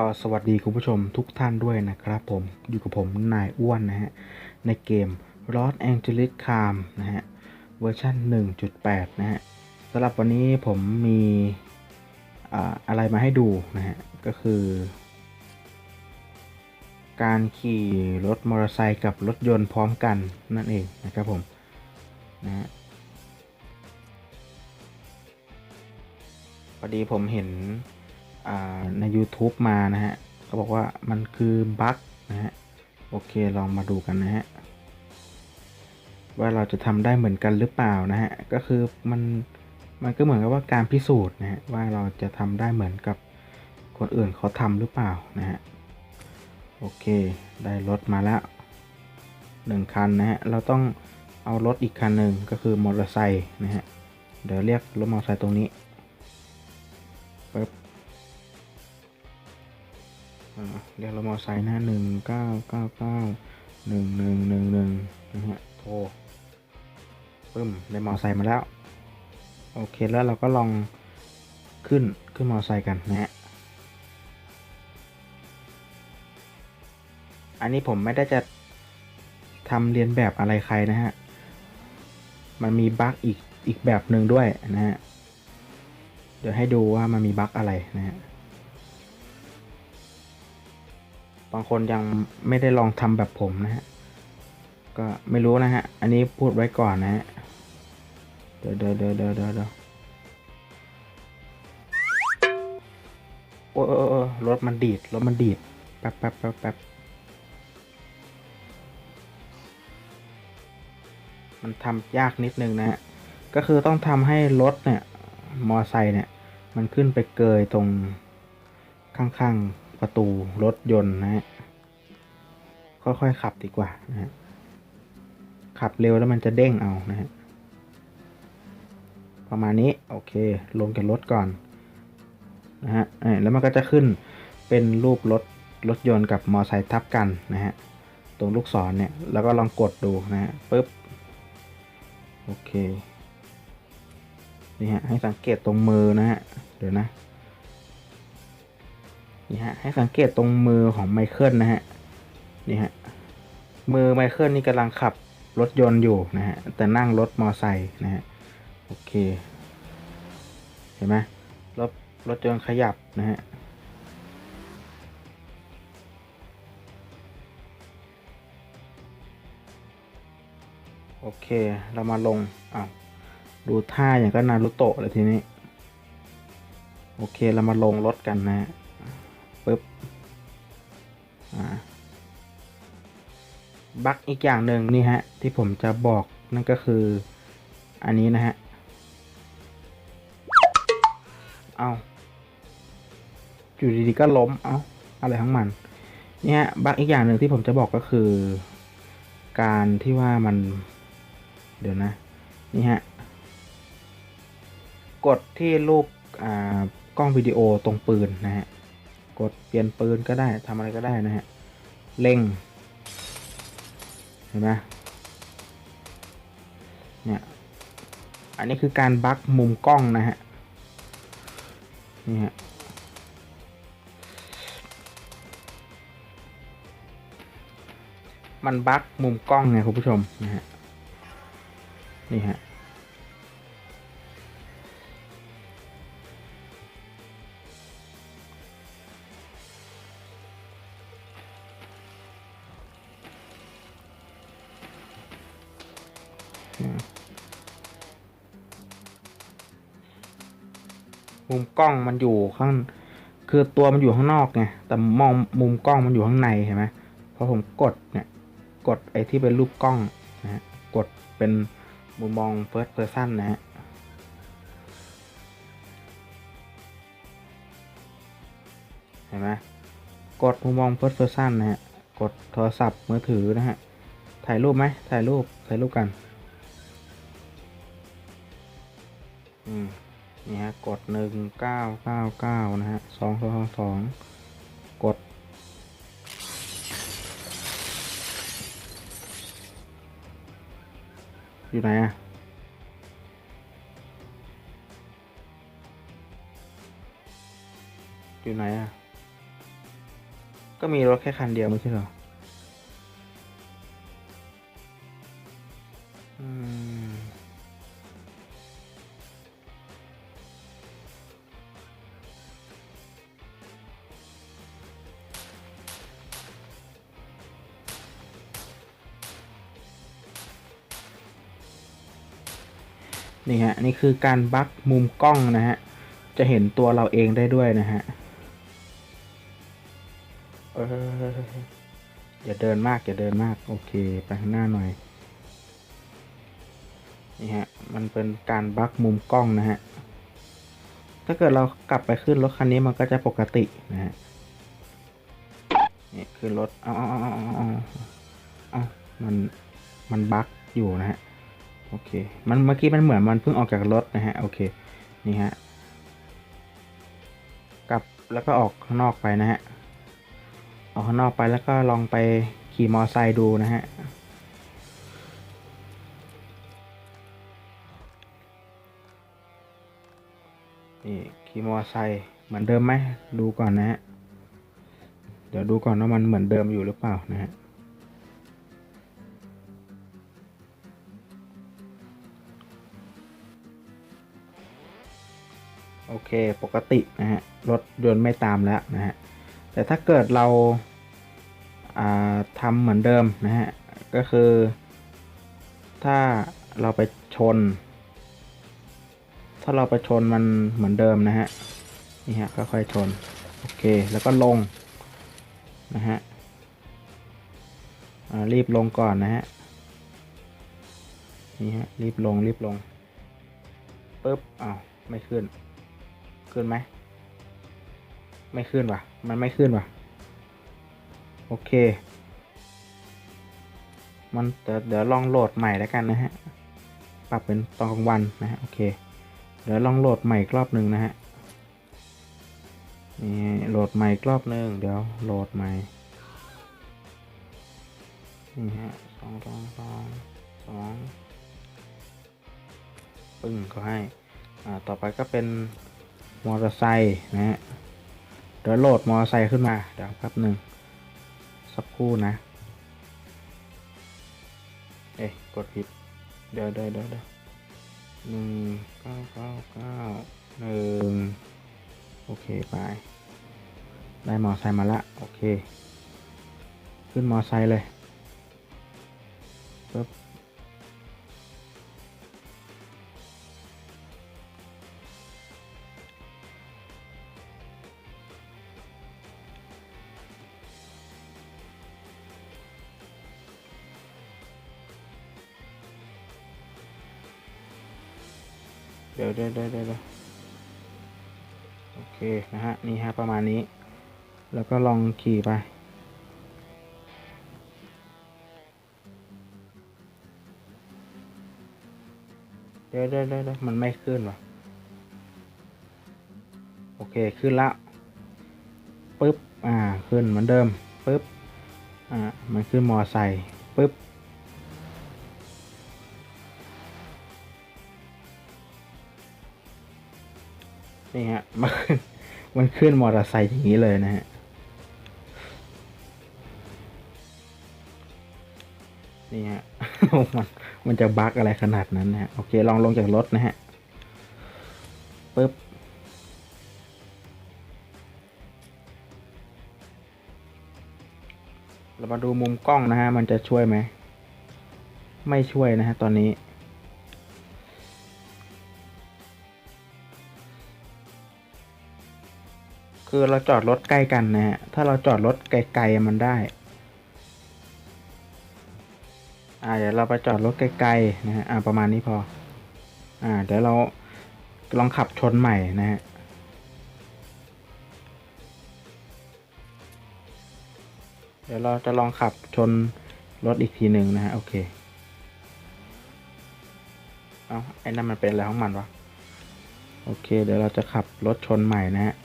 ก็สวัสดีคุณผู้ชมทุกท่านด้วยนะครับผมอยู่กับผมนายอ้วนนะฮะ ในเกม Los Angeles Calm นะฮะ เวอร์ชัน1.8 นะฮะสำหรับวันนี้ผมมีอ่าอะไรมาให้ดูนะฮะ ก็คือ การขี่รถมอเตอร์ไซค์กับรถยนต์พร้อมกันนั่นเองนะครับผมนะฮะพอดีผมเห็น ใน YouTube มานะฮะเขาบอกว่ามันคือบั๊กนะฮะโอเคลองมาดูกันนะฮะว่าเราจะทำได้เหมือนกันหรือเปล่านะฮะก็คือมันมันก็เหมือนกับว่าการพิสูจน์นะฮะว่าเราจะทำได้เหมือนกับคนอื่นเขาทำหรือเปล่านะฮะโอเค ได้รถมาแล้วหนึ่งคันนะฮะเราต้องเอารถอีกคันหนึ่งก็คือมอเตอร์ไซค์นะฮะเดี๋ยวเรียกรถมอเตอร์ไซค์ตรงนี้ปึ๊บ เรียกรถมอเร์ไซค์น้าหนึ่งเก้าเก้าเก้าหนึ่งหนึ่งหนึ่งหนึ่งนะฮะโทรปึ้มได้มอไซค์มาแล้ว โอเคแล้วเราก็ลองขึ้นขึ้นมอไซค์กันนะฮะอันนี้ผมไม่ได้จะทำเรียนแบบอะไรใครนะฮะ มันมีบั๊กอีกอีกแบบหนึ่งด้วยนะฮะ เดี๋ยวให้ดูว่ามันมีบั๊กอะไรนะฮะางคนยังไม่ได้ลองทำแบบผมนะฮะ ก็ไม่รู้นะฮะ อันนี้พูดไว้ก่อนนะฮะ เดี๋ยวเดี๋ยวเดี๋ยวเดี๋ยวเดี๋ยวเดี๋ยวโอ้เอออออรถมันดีด รถมันดีด แป๊บแป๊บแป๊บแป๊บมันทำยากนิดนึงนะฮะ ก็คือต้องทำให้รถเนี่ย มอไซค์เนี่ย มันขึ้นไปเกยตรงข้างๆ ประตูรถยนต์นะฮะค่อยๆขับดีกว่านะฮะขับเร็วแล้วมันจะเด้งเอานะฮะประมาณนี้โอเค ลงจากรถก่อนนะฮะแล้วมันก็จะขึ้นเป็นรูปรถรถยนต์กับมอไซค์ทับกันนะฮะตรงลูกศรเนี่ยแล้วก็ลองกดดูนะฮะปึ๊บโอเคนี่ฮะให้สังเกตตรงมือนะฮะเดี๋ยวนะ นี่ฮะให้สังเกตตรงมือของไมเคิลนะฮะนี่ฮะมือไมเคิลนี่กำลังขับรถยนต์อยู่นะฮะแต่นั่งรถมอไซค์นะฮะโอเค เห็นไหมรถรถยนต์ขยับนะฮะโอเค เรามาลงอ้าวดูท่าอย่างก็นารุโตะเลยทีนี้ โอเค เรามาลงรถกันนะฮะ ปึ๊บบั๊กอีกอย่างหนึ่งนี่ฮะ ที่ผมจะบอกนั่นก็คือ อันนี้นะฮะ เอาอยู่ดีๆก็ล้ม เอาอะไรทั้งมัน นี่ฮะ บั๊กอีกอย่างหนึ่งที่ผมจะบอกก็คือ การที่ว่ามัน เดี๋ยวนะ นี่ฮะ กดที่รูปอ่ากล้องวิดีโอตรงปืนนะฮะ กดเปลี่ยนปืนก็ได้ทำอะไรก็ได้นะฮะเล็งเห็นไหมเนี่ยอันนี้คือการบั๊กมุมกล้องนะฮะนี่ฮะมันบั๊กมุมกล้องไงคุณผู้ชมนะฮะนี่ฮะ มุมกล้องมันอยู่ข้าง คือตัวมันอยู่ข้างนอกไง แต่มองมุมกล้องมันอยู่ข้างในเห็นไหมพอผมกดเนี่ย กดไอ้ที่เป็นรูปกล้องนะฮะ กดเป็นมุมมอง first person นะฮะเห็นไหมกดมุมมอง first person นะฮะ กดโทรศัพท์มือถือนะฮะ ถ่ายรูปไหมถ่ายรูป ถ่ายรูปกัน นี่ฮะกดหนึ่งเก้าเก้าเก้านะฮะสองสองสองกด อยู่ไหนอะอยู่ไหนอะก็มีรถแค่คันเดียวไม่ใช่เหรอ นี่ฮะนี่คือการบักมุมกล้องนะฮะจะเห็นตัวเราเองได้ด้วยนะฮะเอออย่าเดินมากอย่าเดินมากโอเคไปข้างหน้าหน่อยนี่ฮะมันเป็นการบักมุมกล้องนะฮะถ้าเกิดเรากลับไปขึ้นรถคันนี้มันก็จะปกตินะฮะนี่ขึ้นรถเอาเอาเอาเอาเอาเอมันมันบักอยู่นะฮะ โอเค มันเมื่อกี้มันเหมือนมันเพิ่งออกจากรถนะฮะ โอเค นี่ฮะ กลับแล้วก็ออกข้างนอกไปนะฮะ ออกข้างนอกไปแล้วก็ลองไปขี่มอไซค์ดูนะฮะ นี่ขี่มอไซค์เหมือนเดิมไหม ดูก่อนนะฮะ เดี๋ยวดูก่อนว่ามันเหมือนเดิมอยู่หรือเปล่านะฮะ โอเคปกตินะฮะรถยนต์ไม่ตามแล้วนะฮะแต่ถ้าเกิดเราทำเหมือนเดิมนะฮะก็คือ ถ้าเราไปชน ถ้าเราไปชนมันเหมือนเดิมนะฮะนี่ฮะค่อยๆชนโอเคแล้วก็ลงนะฮะรีบลงก่อนนะฮะนี่ฮะรีบลงรีบลงปึ๊บอ้าวไม่ขึ้น ขึ้นไหม ไม่ขึ้นว่ะ มันไม่ขึ้นว่ะ โอเค มันเดี๋ยวเดี๋ยวลองโหลดใหม่แล้วกันนะฮะ ปรับเป็นตอนกลางวันนะฮะ โอเค เดี๋ยวลองโหลดใหม่อีกรอบหนึ่งนะฮะ นี่โหลดใหม่อีกรอบหนึ่งเดี๋ยวโหลดใหม่ นี่ฮะสองสองสองสองปึ้งก็ให้ อ่า ต่อไปก็เป็น มอเตอร์ไซค์นะฮะเดี๋ยวโหลดมอเตอร์ไซค์ขึ้นมา เดี๋ยวแป๊บหนึ่งสักครู่นะ เอ๊ะกดผิดเดี๋ยวเดี๋ยวเดี๋ยวเดี๋ยวหนึ่งเก้าเก้าเก้าหนึ่งโอเคไปได้มอไซค์มาละ โอเค ขึ้นมอไซค์เลยปึ๊บ เดี๋ยวเดี๋ยวเดี๋ยวเดี๋ยวโอเคนะฮะนี่ฮะประมาณนี้ แล้วก็ลองขี่ไปเดี๋ยวเดี๋ยวเดี๋ยวเดี๋ยวมันไม่ขึ้นว่ะโอเคขึ้นละปึ๊บอ่าขึ้นเหมือนเดิมปึ๊บอ่ามันขึ้นมอไซค์ปึ๊บ นี่ฮะมันมันขึ้นมอเตอร์ไซค์อย่างนี้เลยนะฮะนี่ฮะมันมันจะบั๊กอะไรขนาดนั้นนะฮะโอเค ลองลงจากรถนะฮะปึ๊บเรามาดูมุมกล้องนะฮะ มันจะช่วยไหม ไม่ช่วยนะฮะ ตอนนี้ คือเราจอดรถใกล้กันนะฮะ ถ้าเราจอดรถไกลๆมันได้ อ่าเดี๋ยวเราไปจอดรถไกลๆนะฮะ อ่าประมาณนี้พอ อ่าเดี๋ยวเราลองขับชนใหม่นะฮะเดี๋ยวเราจะลองขับชนรถอีกทีหนึ่งนะฮะ โอเค เอาไอ้นั่นมันเป็นอะไรของมันวะ โอเค เดี๋ยวเราจะขับรถชนใหม่นะฮะ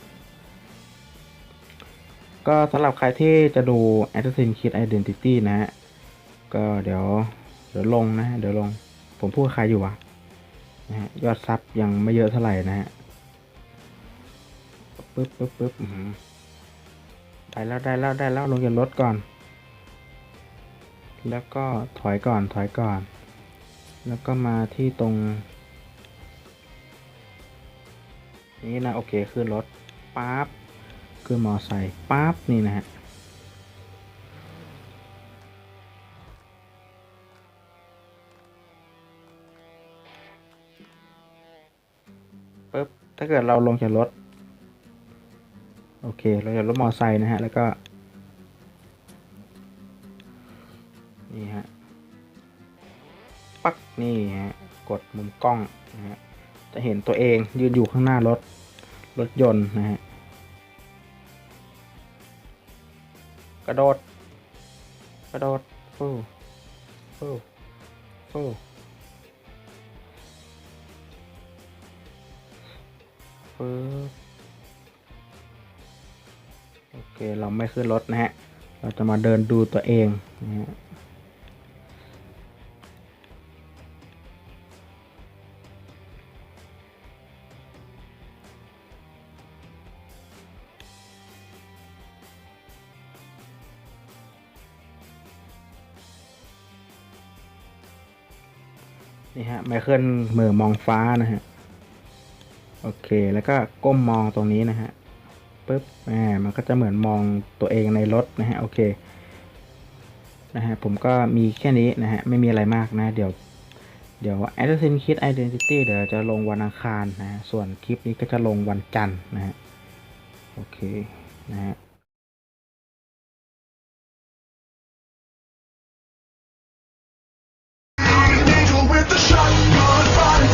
ก็สำหรับใครที่จะดู Assassin's Creed Identity นะฮะ ก็เดี๋ยว เดี๋ยวลงนะฮะ เดี๋ยวลง ผมพูดใครอยู่วะนะฮะ ยอดซับยังไม่เยอะเท่าไหร่นะฮะ ปึ๊บปึ๊บปึ๊บได้แล้วได้แล้วได้แล้วลงจากรถก่อน แล้วก็ถอยก่อนถอยก่อน แล้วก็มาที่ตรง นี้นะ โอเคขึ้นรถปั๊บ ขึ้นมอไซค์ปั๊บนี่นะฮะปึ๊บถ้าเกิดเราลงจากรถ โอเค เราจากรถมอไซค์นะฮะ แล้วก็ นี่ฮะ ปักนี่ฮะ กดมุมกล้องนะฮะ จะเห็นตัวเองยืนอยู่ข้างหน้ารถ รถยนต์นะฮะ ระโดด กระโดดฟูฟูฟูฟูโอเค เราไม่ขึ้นรถนะฮะ เราจะมาเดินดูตัวเองนะฮะ นี่ฮะไมเคิลเหมือมองฟ้านะฮะ โอเคแล้วก็ก้มมองตรงนี้นะฮะปุ๊บแหมมันก็จะเหมือนมองตัวเองในรถนะฮะ โอเคนะฮะผมก็มีแค่นี้นะฮะ ไม่มีอะไรมากนะ เดี๋ยว เดี๋ยว Assassin's Creed Identity เดี๋ยวจะลงวันอังคารนะฮะส่วนคลิปนี้ก็จะลงวันจันทร์นะฮะ โอเคนะฮะ with the shotgun fire.